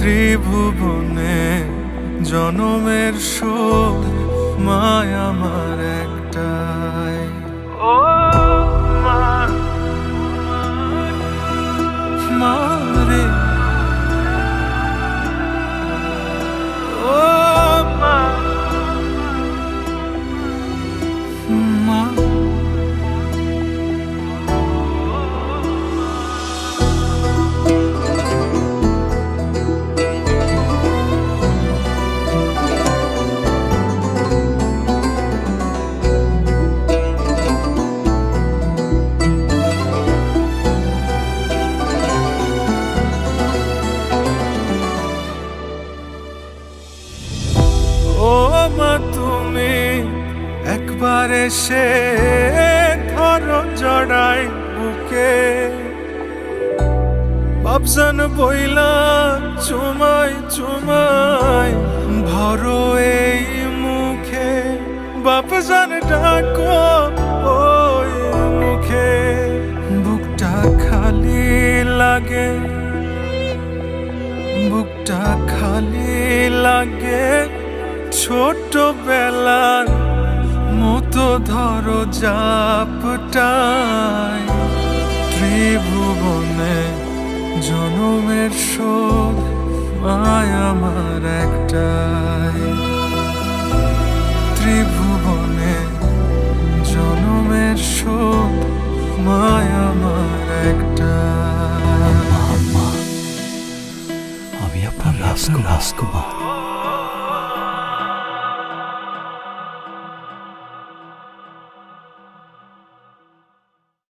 ত্রিভুবনে জনমের শোধ মায় আমার একটাই। একবার সে ধরো জড়াই বুকে। বাবজান বইলা, চুমাই চুমাই ভরো এই মুখে। বাপজান ডাকো, ওই মুখে। বুকটা খালি লাগে, বুকটা খালি লাগে ছোটবেলার মতো ধরো জাপটাই। ত্রিভুবনে জনমের শোধ মায় আমার একটাই। ত্রিভুবনে জনমের শোধ মায় আমার একটাই। আমি আপনার রাজকুমার রাজকুমার।